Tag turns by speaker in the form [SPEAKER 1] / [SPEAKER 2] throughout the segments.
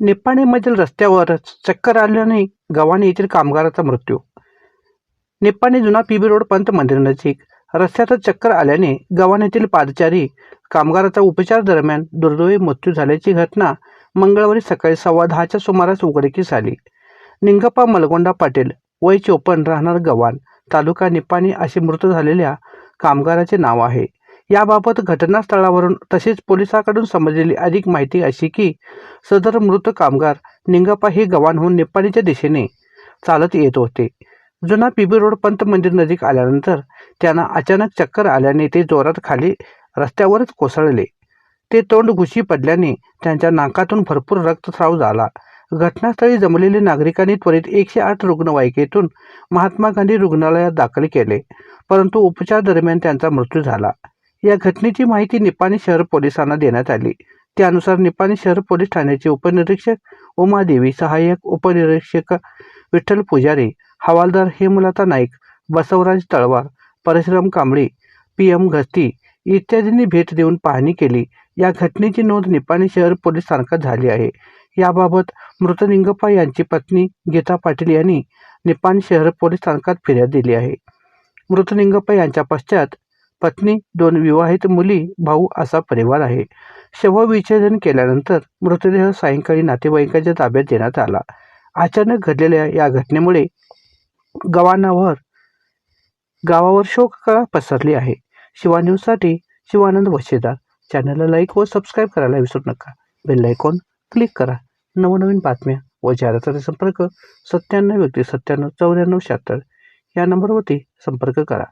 [SPEAKER 1] निप्पाणीमधील रस्त्यावरच चक्कर आल्याने गव्हाणे येथील कामगाराचा मृत्यू. निप्पाणी जुना पीबी रोड पंत मंदिरानजीक रस्त्यातच चक्कर आल्याने गव्हाण येथील पादचारी कामगाराचा उपचार दरम्यान दुर्दैवी मृत्यू झाल्याची घटना मंगळवारी सकाळी सव्वा दहाच्या सुमारास उघडकीस आली. निंगप्पा मलगोंडा पाटील वय चोपन्न राहणार गव्हाण तालुका निप्पाणी असे मृत झालेल्या कामगाराचे नाव आहे. याबाबत घटनास्थळावरून तसेच पोलिसांकडून समजलेली अधिक माहिती अशी की सदर मृत कामगार निंगप्पा हे गव्हाणहून निप्पाणीच्या दिशेने चालत येत होते. जुना पीबी रोड पंत मंदिर नजीक आल्यानंतर त्यांना अचानक चक्कर आल्याने ते जोरात खाली रस्त्यावरच कोसळले. ते तोंड घुशी पडल्याने त्यांच्या नाकातून भरपूर रक्तस्राव झाला. घटनास्थळी जमलेले नागरिकांनी त्वरित एकशे आठ रुग्णवाहिकेतून महात्मा गांधी रुग्णालयात दाखल केले परंतु उपचार दरम्यान त्यांचा मृत्यू झाला. या घटनेची माहिती निपाणी शहर पोलिसांना देण्यात आली. त्यानुसार निपाणी शहर पोलीस ठाण्याचे उपनिरीक्षक उमादेवी सहाय्यक उपनिरीक्षक विठ्ठल पुजारी हवालदार हेमलता नाईक बसवराज तळवार परशुराम कांबळे पी एम घस्ती इत्यादींनी भेट देऊन पाहणी केली. या घटनेची नोंद निपाणी शहर पोलीस स्थानकात झाली आहे. याबाबत मृत निंगप्पा यांची पत्नी गीता पाटील यांनी निपाणी शहर पोलीस स्थानकात फिर्याद दिली आहे. मृत निंगप्पा यांच्या पश्चात पत्नी दोन विवाहित मुली भाऊ असा परिवार आहे. शवविच्छेदन केल्यानंतर मृतदेह सायंकाळी नातेवाईकांच्या ताब्यात देण्यात आला. अचानक घडलेल्या या घटनेमुळे गव्हाणावर गावावर शोककळा पसरली आहे. शिवा न्यूजसाठी शिवानंद वशेदार. चॅनलला लाईक व सबस्क्राईब करायला विसरू नका. बेल आयकॉन क्लिक करा. नवनवीन बातम्या व जाहिरातीचा संपर्क सत्त्याण्णव व्यक्ती सत्त्याण्णव चौऱ्याण्णव शहात्तर या नंबरवरती संपर्क करा.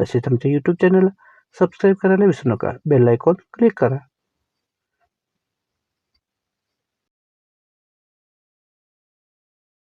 [SPEAKER 1] तसेच आमच्या यूट्यूब चॅनलला सबस्क्राईब करायला विसरू नका. बेल आयकॉन क्लिक करा.